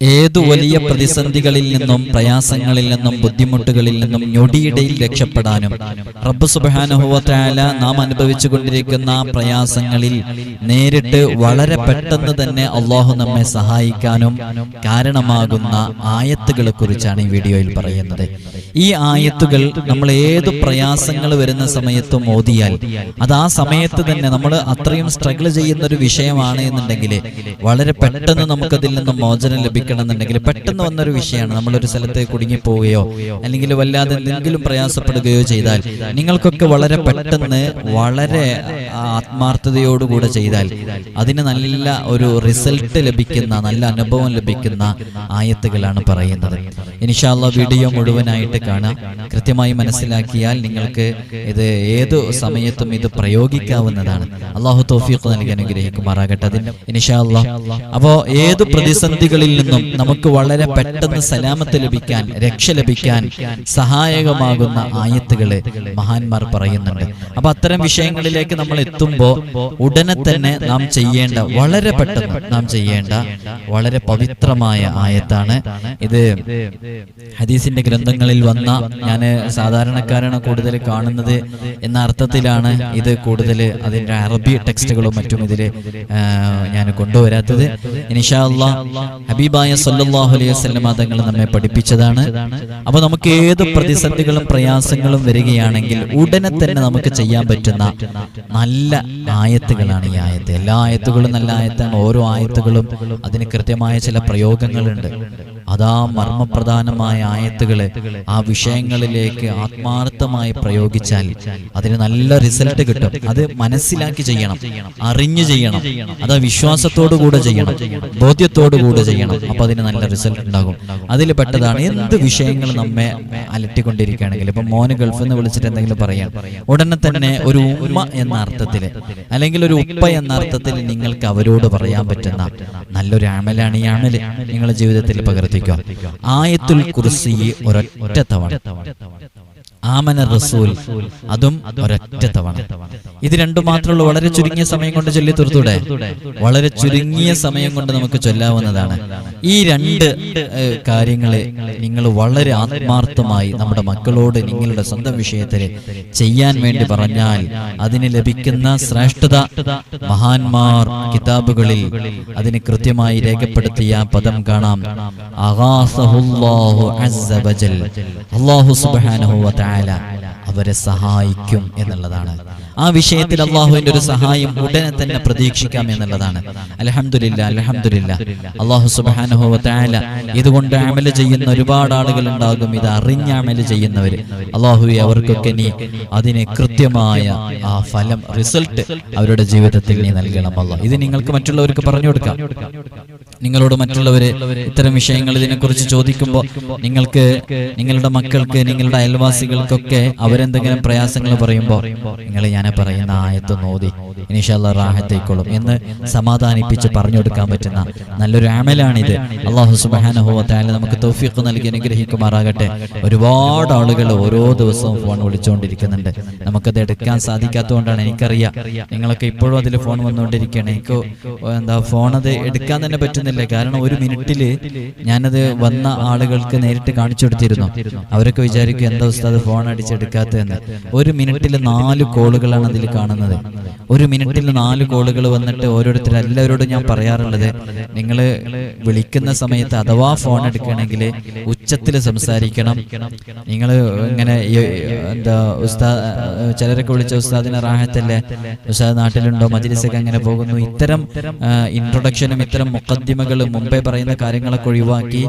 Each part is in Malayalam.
ഏതു വലിയ പ്രതിസന്ധികളിൽ നിന്നും പ്രയാസങ്ങളിൽ നിന്നും ബുദ്ധിമുട്ടുകളിൽ നിന്നും ഞൊടിയിടയിൽ രക്ഷപ്പെടാനും റബ്ബ് സുബാനുഭവത്തായ നാം അനുഭവിച്ചു കൊണ്ടിരിക്കുന്ന പ്രയാസങ്ങളിൽ നേരിട്ട് വളരെ പെട്ടെന്ന് തന്നെ അള്ളാഹു നമ്മെ സഹായിക്കാനും കാരണമാകുന്ന ആയത്തുകളെ കുറിച്ചാണ് ഈ വീഡിയോയിൽ പറയുന്നത്. ഈ ആയത്തുകൾ നമ്മൾ ഏതു പ്രയാസങ്ങൾ വരുന്ന സമയത്തും ഓതിയാൽ അത് ആ സമയത്ത് തന്നെ നമ്മൾ അത്രയും സ്ട്രഗിൾ ചെയ്യുന്ന ഒരു വിഷയമാണ് എന്നുണ്ടെങ്കിൽ വളരെ പെട്ടെന്ന് നമുക്കതിൽ നിന്നും മോചനം ലഭിക്കണം എന്നുണ്ടെങ്കിൽ പെട്ടെന്ന് വന്നൊരു വിഷയമാണ്. നമ്മളൊരു സ്ഥലത്ത് കുടുങ്ങിപ്പോവുകയോ അല്ലെങ്കിൽ വല്ലാതെ എന്തെങ്കിലും പ്രയാസപ്പെടുകയോ ചെയ്താൽ നിങ്ങൾക്കൊക്കെ വളരെ പെട്ടെന്ന് വളരെ ആത്മാർത്ഥതയോടുകൂടെ ചെയ്താൽ അതിന് നല്ല ഒരു റിസൾട്ട് ലഭിക്കുന്ന നല്ല അനുഭവം ലഭിക്കുന്ന ആയത്തുകളാണ് പറയുന്നത്. ഇനിഷാല്ല വീഡിയോ മുഴുവനായിട്ട് കാണാം. കൃത്യമായി മനസ്സിലാക്കിയാൽ നിങ്ങൾക്ക് ഇത് ഏതു സമയത്തും ഇത് പ്രയോഗിക്കാവുന്നതാണ്. അള്ളാഹു തോഫീഖ് നൽകി അനുഗ്രഹിക്കുമാറാകട്ടെ. അതിന് ഇനിഷാല്ല അപ്പോ ഏത് പ്രതിസന്ധികളിൽ നിന്നും നമുക്ക് വളരെ പെട്ടെന്ന് സലാമത്ത് ലഭിക്കാൻ രക്ഷ ലഭിക്കാൻ സഹായകമാകുന്ന ആയത്തുകൾ മഹാന്മാർ പറയുന്നുണ്ട്. അപ്പൊ അത്തരം വിഷയങ്ങളിലേക്ക് നമ്മൾ എത്തുമ്പോൾ ഉടനെ തന്നെ നാം ചെയ്യേണ്ട വളരെ പെട്ടെന്ന് നാം ചെയ്യേണ്ട വളരെ പവിത്രമായ ആയത്താണ് ഇത്. ഹദീസിന്റെ ഗ്രന്ഥങ്ങളിൽ വന്ന ഞാൻ സാധാരണക്കാരാണ് കൂടുതൽ കാണുന്നത് എന്ന അർത്ഥത്തിലാണ് ഇത് കൂടുതൽ അതിന്റെ അറബി ടെക്സ്റ്റുകളും മറ്റും ഇതിൽ ഞാൻ കൊണ്ടുവരാത്തത്. ഇനിഷാ അള്ളാ ഹബീബായ സല്ലല്ലാഹു അലൈഹി വസല്ലം തങ്ങൾ നമ്മെ പഠിപ്പിച്ചതാണ്. അപ്പൊ നമുക്ക് ഏത് പ്രതിസന്ധികളും പ്രയാസങ്ങളും വരികയാണെങ്കിൽ ഉടനെ തന്നെ നമുക്ക് ചെയ്യാൻ പറ്റുന്ന നല്ല ആയത്തുകളാണ് ഈ ആയത്ത്. എല്ലാ ആയത്തുകളും നല്ല ആയത്താണ്. ഓരോ ആയത്തുകളും അതിന് കൃത്യമായ ചില പ്രയോഗങ്ങളുണ്ട്. അതാ മർമ്മപ്രധാനമായ ആയത്തുകളെ ആ വിഷയങ്ങളിലേക്ക് ആത്മാർത്ഥമായി പ്രയോഗിച്ചാൽ അതിന് നല്ല റിസൾട്ട് കിട്ടും. അത് മനസ്സിലാക്കി ചെയ്യണം അറിഞ്ഞു ചെയ്യണം അത് വിശ്വാസത്തോടു കൂടെ ചെയ്യണം ബോധ്യത്തോടു കൂടെ ചെയ്യണം. അപ്പൊ അതിന് നല്ല റിസൾട്ട് ഉണ്ടാകും. അതിൽ പെട്ടതാണ് എന്ത് വിഷയങ്ങൾ നമ്മെ അലട്ടിക്കൊണ്ടിരിക്കുകയാണെങ്കിൽ ഇപ്പൊ മോന് ഗൾഫ് എന്ന് വിളിച്ചിട്ട് എന്തെങ്കിലും പറയാം. ഉടനെ തന്നെ ഒരു ഉമ്മ എന്ന അർത്ഥത്തിൽ അല്ലെങ്കിൽ ഒരു ഉപ്പ എന്ന അർത്ഥത്തിൽ നിങ്ങൾക്ക് അവരോട് പറയാൻ പറ്റുന്ന നല്ലൊരു അമലാണ് ഈ നിങ്ങളുടെ ജീവിതത്തിൽ പകർത്തിക്കുക ആയത്തുൽ കുറിസിയെ ഒരൊറ്റ തവണ. ആമന റസൂൽ. അതും ഒരൊറ്റ തവണ. ഇത് രണ്ടു മാത്രമുള്ള വളരെ ചുരുങ്ങിയ സമയം കൊണ്ട് ചൊല്ലി തീർത്തൂടെ വളരെ ചുരുങ്ങിയ സമയം കൊണ്ട് നമുക്ക് ചൊല്ലാവുന്നതാണ്. ഈ രണ്ട് കാര്യങ്ങളെ നിങ്ങൾ വളരെ ആത്മാർത്ഥമായി നമ്മുടെ മക്കളോട് നിങ്ങളുടെ സ്വന്തം വിഷയത്തിൽ ചെയ്യാൻ വേണ്ടി പറഞ്ഞാൽ അതിന് ലഭിക്കുന്ന ശ്രേഷ്ഠത മഹാന്മാർ കിതാബുകളിൽ അതിന് കൃത്യമായി രേഖപ്പെടുത്തിയ പദം കാണാം. തആല അവരെ സഹായിക്കും എന്നുള്ളതാണ്. ആ വിഷയത്തിൽ അള്ളാഹുവിന്റെ ഒരു സഹായം ഉടനെ തന്നെ പ്രതീക്ഷിക്കാം എന്നുള്ളതാണ്. അലഹമില്ല അലഹമില്ല അള്ളാഹു സുബാനുഹോ താല ഇതുകൊണ്ട് അമൽ ചെയ്യുന്ന ഒരുപാട് ആളുകൾ ഉണ്ടാകും. ഇത് അറിഞ്ഞ അമൽ ചെയ്യുന്നവര്. അള്ളാഹുവെ അവർക്കൊക്കെ നീ അതിന് കൃത്യമായ ആ ഫലം റിസൾട്ട് അവരുടെ ജീവിതത്തിൽ നീ നൽകണം അല്ല ഇത് നിങ്ങൾക്ക് മറ്റുള്ളവർക്ക് പറഞ്ഞു കൊടുക്കാം. നിങ്ങളോട് മറ്റുള്ളവര് ഇത്തരം വിഷയങ്ങൾ ഇതിനെക്കുറിച്ച് ചോദിക്കുമ്പോൾ നിങ്ങൾക്ക് നിങ്ങളുടെ മക്കൾക്ക് നിങ്ങളുടെ അയൽവാസികൾക്കൊക്കെ അവരെന്തെങ്കിലും പ്രയാസങ്ങൾ പറയുമ്പോൾ നിങ്ങൾ ഞാൻ പറയുന്ന ആയത്ത് നോതി ഇനിഷല്ല റാഹത്തേക്കോളും എന്ന് സമാധാനിപ്പിച്ച് പറഞ്ഞു കൊടുക്കാൻ പറ്റുന്ന നല്ലൊരു ആമലാണിത് അള്ളാഹു സുബാനുഭവത്തായാലും നമുക്ക് തൗഫീഖ് നൽകി അനുഗ്രഹിക്കുമാറാകട്ടെ. ഒരുപാട് ആളുകൾ ഓരോ ദിവസവും ഫോൺ വിളിച്ചുകൊണ്ടിരിക്കുന്നുണ്ട് നമുക്കത് എടുക്കാൻ സാധിക്കാത്തതുകൊണ്ടാണ് എനിക്കറിയാം. നിങ്ങളൊക്കെ ഇപ്പോഴും അതിൽ ഫോൺ വന്നുകൊണ്ടിരിക്കുകയാണ്. എനിക്ക് എന്താ ഫോൺ അത് എടുക്കാൻ തന്നെ പറ്റുന്നില്ല കാരണം ഒരു മിനിറ്റിൽ ഞാനത് വന്ന ആളുകൾക്ക് നേരിട്ട് കാണിച്ചു കൊടുത്തിരുന്നു. അവരൊക്കെ വിചാരിക്കും എന്താ ഉസ്താദ് ഫോൺ അടിച്ചെടുക്കാത്തതെന്ന് ഒരു മിനിറ്റിൽ നാല് കോളുകളാണ് അതിൽ കാണുന്നത്. ഒരു മിനിറ്റിൽ നാല് കോളുകൾ വന്നിട്ട് ഓരോരുത്തർ എല്ലാവരോടും ഞാൻ പറയാറുള്ളത് നിങ്ങൾ വിളിക്കുന്ന സമയത്ത് അഥവാ ഫോൺ എടുക്കണമെങ്കിൽ ഉച്ചത്തിൽ സംസാരിക്കണം. നിങ്ങൾ ഇങ്ങനെ എന്താ ഉസ്താ ചിലരൊക്കെ വിളിച്ച ഉസ്താദിനെ റാഹത്തല്ലേ? ഉസ്താദ് നാട്ടിലുണ്ടോ? മജിലിസൊക്കെ അങ്ങനെ പോകുന്നു. ഇത്തരം ഇൻട്രൊഡക്ഷനും ഇത്തരം മുക്കദ്ദിമകൾ മുമ്പേ പറയുന്ന കാര്യങ്ങളൊക്കെ ഒഴിവാക്കി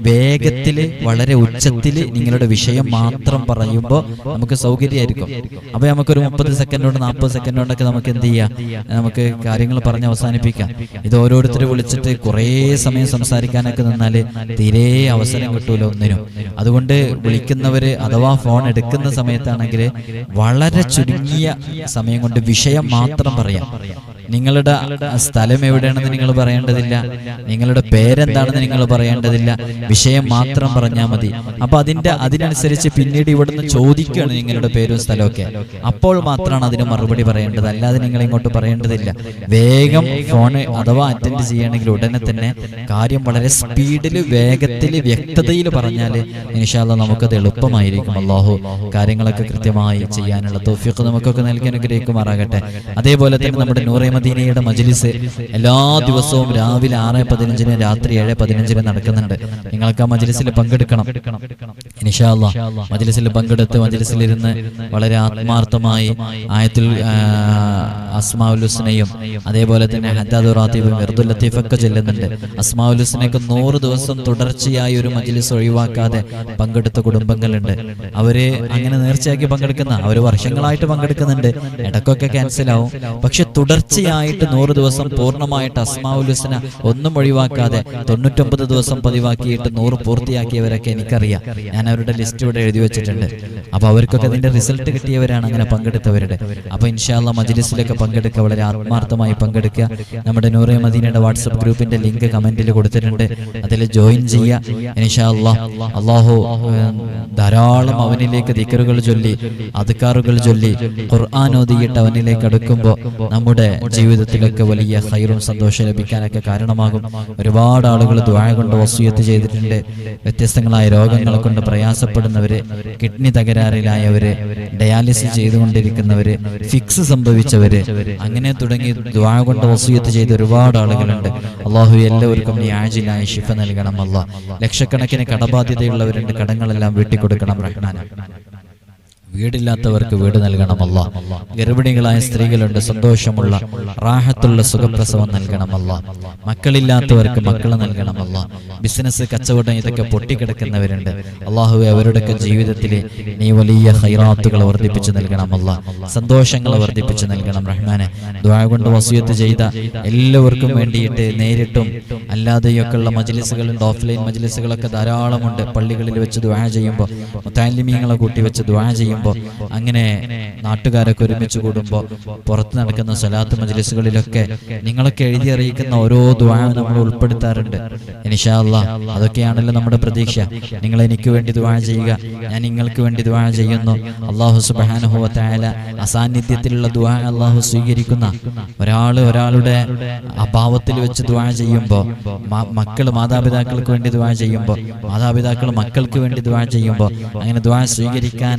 വേഗത്തിൽ വളരെ ഉച്ചത്തിൽ നിങ്ങളുടെ വിഷയം മാത്രം പറയുമ്പോൾ നമുക്ക് സൗകര്യമായിരിക്കും. അപ്പൊ നമുക്കൊരു മുപ്പത് സെക്കൻഡ് നാൽപ്പത് സെക്കൻഡ് കൊണ്ടൊക്കെ നമുക്ക് എന്ത് ചെയ്യാം? നമുക്ക് കാര്യങ്ങൾ പറഞ്ഞ് അവസാനിപ്പിക്കാം. ഇത് ഓരോരുത്തർ വിളിച്ചിട്ട് കുറേ സമയം സംസാരിക്കാനൊക്കെ നിന്നാൽ തീരെ അവസരം കിട്ടൂല ഒന്നിനും. അതുകൊണ്ട് വിളിക്കുന്നവര് അഥവാ ഫോൺ എടുക്കുന്ന സമയത്താണെങ്കിൽ വളരെ ചുരുങ്ങിയ സമയം കൊണ്ട് വിഷയം മാത്രം പറയാം. നിങ്ങളുടെ സ്ഥലം എവിടെയാണെന്ന് നിങ്ങൾ പറയേണ്ടതില്ല. നിങ്ങളുടെ പേരെന്താണെന്ന് നിങ്ങൾ പറയേണ്ടതില്ല. വിഷയം മാത്രം പറഞ്ഞാൽ മതി. അപ്പൊ അതിന്റെ അതിനനുസരിച്ച് പിന്നീട് ഇവിടുന്ന് ചോദിക്കുകയാണ് നിങ്ങളുടെ പേരും സ്ഥലമൊക്കെ. അപ്പോൾ മാത്രമാണ് അതിന് മറുപടി പറയേണ്ടത്. അല്ലാതെ നിങ്ങൾ ഇങ്ങോട്ട് പറയേണ്ടതില്ല. വേഗം ഫോൺ അഥവാ അറ്റൻഡ് ചെയ്യണമെങ്കിൽ ഉടനെ തന്നെ കാര്യം വളരെ സ്പീഡിൽ വേഗത്തിൽ വ്യക്തതയിൽ പറഞ്ഞാൽ ഇൻഷാല്ല നമുക്കത് എളുപ്പമായിരിക്കും. അള്ളാഹു കാര്യങ്ങളൊക്കെ കൃത്യമായി ചെയ്യാനുള്ള തോഫിയൊക്കെ നമുക്കൊക്കെ നൽകി അനുഗ്രഹിക്കുമാറാകട്ടെ. അതേപോലെ തന്നെ നമ്മുടെ നൂറെ മദീനയുടെ മജ്ലിസ് എല്ലാ ദിവസവും രാവിലെ ആറ് പതിനഞ്ചിന് രാത്രി ഏഴ് പതിനഞ്ചിന് നടക്കുന്നുണ്ട്. നിങ്ങൾക്ക് ആ മജ്ലിസിൽ പങ്കെടുക്കണം. മജിലിസിൽ മജ്ലിസിൽ പങ്കെടുത്ത് മജ്ലിസിലിരുന്ന് വളരെ ആത്മാർത്ഥമായി ആയത്തിൽ അസ്മാഉലുസ്നയും അതേപോലെ തന്നെ ഹദ്ദാദ് റാത്തീബും ലത്തീഫൊക്കെ ചെല്ലുന്നുണ്ട്. അസ്മാഉലുസ്നയൊക്കെ നൂറ് ദിവസം തുടർച്ചയായി ഒരു മജ്ലിസ് ഒഴിവാക്കാതെ പങ്കെടുത്ത കുടുംബങ്ങളുണ്ട്. അവർ അങ്ങനെ നേർച്ചയാക്കി പങ്കെടുക്കുന്ന അവർ വർഷങ്ങളായിട്ട് പങ്കെടുക്കുന്നുണ്ട്. ഇടക്കൊക്കെ ക്യാൻസൽ ആവും പക്ഷെ തുടർച്ചയായിട്ട് നൂറ് ദിവസം പൂർണമായിട്ട് അസ്മാവുലുസന ഒന്നും ഒഴിവാക്കാതെ തൊണ്ണൂറ്റൊമ്പത് ദിവസം പതിവാക്കിയിട്ട് നൂറ് പൂർത്തിയാക്കിയവരൊക്കെ എനിക്കറിയാം. ഞാൻ അവരുടെ ലിസ്റ്റ് ഇവിടെ എഴുതി വെച്ചിട്ടുണ്ട്. അപ്പൊ അവർക്കൊക്കെ അതിന്റെ റിസൾട്ട് കിട്ടിയവരാണ് അങ്ങനെ പങ്കെടുത്തവരുടെ. അപ്പൊ ഇൻഷാല്ല മജ്ലിസിലൊക്കെ പങ്കെടുക്കുക വളരെ ആത്മാർത്ഥമായി പങ്കെടുക്കുക. നമ്മുടെ നൂറെ മദീനയുടെ വാട്സപ്പ് ഗ്രൂപ്പിന്റെ ലിങ്ക് കമന്റിൽ കൊടുത്തിട്ടുണ്ട്. അതിൽ ജോയിൻ ചെയ്യുക. ഇൻഷാല്ല അള്ളാഹു ധാരാളം അവനിലേക്ക് ദിക്കറുകൾ ചൊല്ലി അധികാറുകൾ ചൊല്ലി ഖുർആൻ ഓതിയിട്ട് അവനിലേക്ക് അടുക്കുമ്പോൾ നമ്മുടെ ജീവിതത്തിലൊക്കെ വലിയ ഹൈറും സന്തോഷം ലഭിക്കാനൊക്കെ കാരണമാകും. ഒരുപാട് ആളുകൾ ദ്വായ കൊണ്ട് വസൂയത്ത് ചെയ്തിട്ടുണ്ട്. വ്യത്യസ്തങ്ങളായ രോഗങ്ങളെ കൊണ്ട് പ്രയാസപ്പെടുന്നവര് കിഡ്നി തകരാറിലായവര് ഡയാലിസിസ് ചെയ്തുകൊണ്ടിരിക്കുന്നവര് ഫിക്സ് സംഭവിച്ചവര് അങ്ങനെ തുടങ്ങി ദ്വായ കൊണ്ട് വസൂയത്ത് ചെയ്ത ഒരുപാട് ആളുകളുണ്ട്. അള്ളാഹു എല്ലാവർക്കും നീ ശിഫ നൽകണം അല്ല ലക്ഷക്കണക്കിന് കടബാധ്യതയുള്ളവരുണ്ട്. കടങ്ങളെല്ലാം വീട്ടിക്കൊടുക്കണം റഹ്മാൻ വീടില്ലാത്തവർക്ക് വീട് നൽകണമല്ല ഗർഭിണികളായ സ്ത്രീകളുണ്ട് സന്തോഷമുള്ള റാഹത്തുള്ള സുഖപ്രസവം നൽകണമല്ല മക്കളില്ലാത്തവർക്ക് മക്കൾ നൽകണമല്ല ബിസിനസ് കച്ചവടം ഇതൊക്കെ പൊട്ടിക്കിടക്കുന്നവരുണ്ട്. അള്ളാഹു അവരുടെയൊക്കെ ജീവിതത്തിൽ നീ വലിയ ഹൈറാത്തുകൾ വർദ്ധിപ്പിച്ചു നൽകണമല്ല സന്തോഷങ്ങൾ വർദ്ധിപ്പിച്ചു നൽകണം റഹ്മാനെ. ദ്വാ കൊണ്ട് വസൂയത്ത് ചെയ്ത എല്ലാവർക്കും വേണ്ടിയിട്ട് നേരിട്ടും അല്ലാതെയൊക്കെയുള്ള മജ്ലിസുകളുണ്ട് ഓഫ്ലൈൻ മജ്ലിസുകളൊക്കെ ധാരാളമുണ്ട്. പള്ളികളിൽ വെച്ച് ദ്വാ ചെയ്യുമ്പോൾ മുത്താലിമീങ്ങളെ കൂട്ടി വെച്ച് ദ്വാ ചെയ്യുമ്പോൾ അങ്ങനെ നാട്ടുകാരൊക്കെ ഒരുമിച്ച് കൂടുമ്പോൾ പുറത്ത് നടക്കുന്ന സ്വലാത്ത് മജ്ലിസുകളിലൊക്കെ നിങ്ങളൊക്കെ എഴുതി അറിയിക്കുന്ന ഓരോ ദ്വാ നമ്മൾ ഉൾപ്പെടുത്താറുണ്ട്. ഇനിഷാല്ല അതൊക്കെയാണല്ലോ നമ്മുടെ പ്രതീക്ഷ. നിങ്ങൾ എനിക്ക് വേണ്ടി ദ്വാ ചെയ്യുക. ഞാൻ നിങ്ങൾക്ക് വേണ്ടി ദ്വാ ചെയ്യുന്നു. അള്ളാഹു സുബാനുഹുവത്തായ അസാന്നിധ്യത്തിലുള്ള ദ്വാ അള്ളാഹു സ്വീകരിക്കുന്ന ഒരാൾ ഒരാളുടെ അഭാവത്തിൽ വെച്ച് ദ്വാ ചെയ്യുമ്പോൾ മക്കൾ മാതാപിതാക്കൾക്ക് വേണ്ടി ദ്വാ ചെയ്യുമ്പോൾ മാതാപിതാക്കൾ മക്കൾക്ക് വേണ്ടി ദ്വാ ചെയ്യുമ്പോൾ അങ്ങനെ ദ്വാ സ്വീകരിക്കാൻ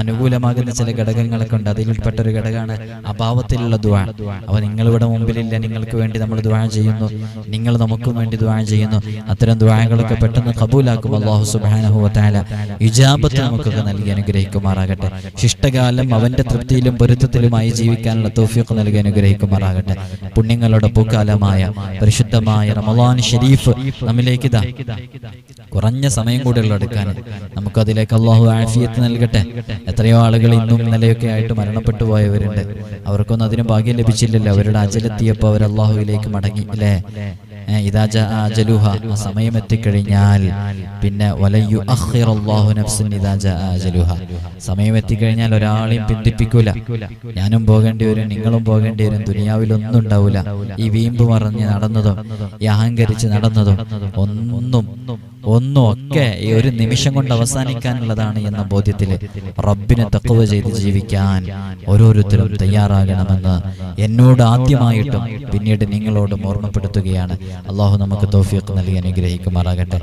അനുകൂലമാകുന്ന ചില ഘടകങ്ങളൊക്കെ ഉണ്ട്. അതിൽപ്പെട്ട ഒരു ഘടകമാണ് അഭാവത്തിലുള്ള ദ്വാ അവ നിങ്ങളിവിടെ മുമ്പിലില്ല. നിങ്ങൾക്ക് വേണ്ടി നമ്മൾ ദ്വാ ചെയ്യുന്നു. നിങ്ങൾ നമുക്കും വേണ്ടി ദ്വാ ചെയ്യുന്നു. അത്തരം ദ്വാകളൊക്കെ പെട്ടെന്ന് കബൂലാക്കും അള്ളാഹു സുബാനഹുല ഇജാബത്ത് നമുക്കൊക്കെ നൽകി അനുഗ്രഹിക്കുമാറാകട്ടെ. ശിഷ്ടകാലം അവന്റെ തൃപ്തിയിലും പൊരുത്തത്തിലുമായി ജീവിക്കാനുള്ള തോഫിയൊക്കെ നൽകി അനുഗ്രഹിക്കുമാറാകട്ടെ. പുണ്യങ്ങളുടെ പൂക്കാലമായ പരിശുദ്ധമായ റമലാൻ ഷെരീഫ് നമ്മിലേക്ക് കുറഞ്ഞ സമയം കൂടെയുള്ള എടുക്കാൻ നമുക്കതിലേക്ക് അള്ളാഹു ആഫിയത്ത് നൽകട്ടെ. എത്രയോ ആളുകൾ ഇന്നും ഇന്നലെയൊക്കെ ആയിട്ട് മരണപ്പെട്ടു പോയവരുണ്ട്. അവർക്കൊന്നും അതിന് ഭാഗ്യം ലഭിച്ചില്ലല്ലോ. അവരുടെ അജലെത്തിയപ്പോൾ അവർ അള്ളാഹുവിലേക്ക് മടങ്ങി അല്ലേ? ഏ, ഇതാ ജാ അജലുഹ ആ സമയം എത്തിക്കഴിഞ്ഞാൽ പിന്നെ വലയു അജലുഹ സമയം എത്തിക്കഴിഞ്ഞാൽ ഒരാളെയും പിന്തിപ്പിക്കൂല. ഞാനും പോകേണ്ടി വരും നിങ്ങളും പോകേണ്ടി വരും ദുനിയാവിലൊന്നും ഉണ്ടാവൂല. ഈ വീമ്പ് മറഞ്ഞ് നടന്നതും ഈ അഹങ്കരിച്ച് നടന്നതും ഒന്നും ഒന്നും ഒക്കെ ഈ ഒരു നിമിഷം കൊണ്ട് അവസാനിക്കാനുള്ളതാണ് എന്ന ബോധ്യത്തിൽ റബ്ബിനെ തക്കവ ചെയ്ത് ജീവിക്കാൻ ഓരോരുത്തരും തയ്യാറാകണമെന്ന് എന്നോട് ആദ്യമായിട്ടും പിന്നീട് നിങ്ങളോടും ഓർമ്മപ്പെടുത്തുകയാണ്. അള്ളാഹു നമുക്ക് തോഫിയൊക്കെ നൽകി അനുഗ്രഹിക്കുമാറാകട്ടെ.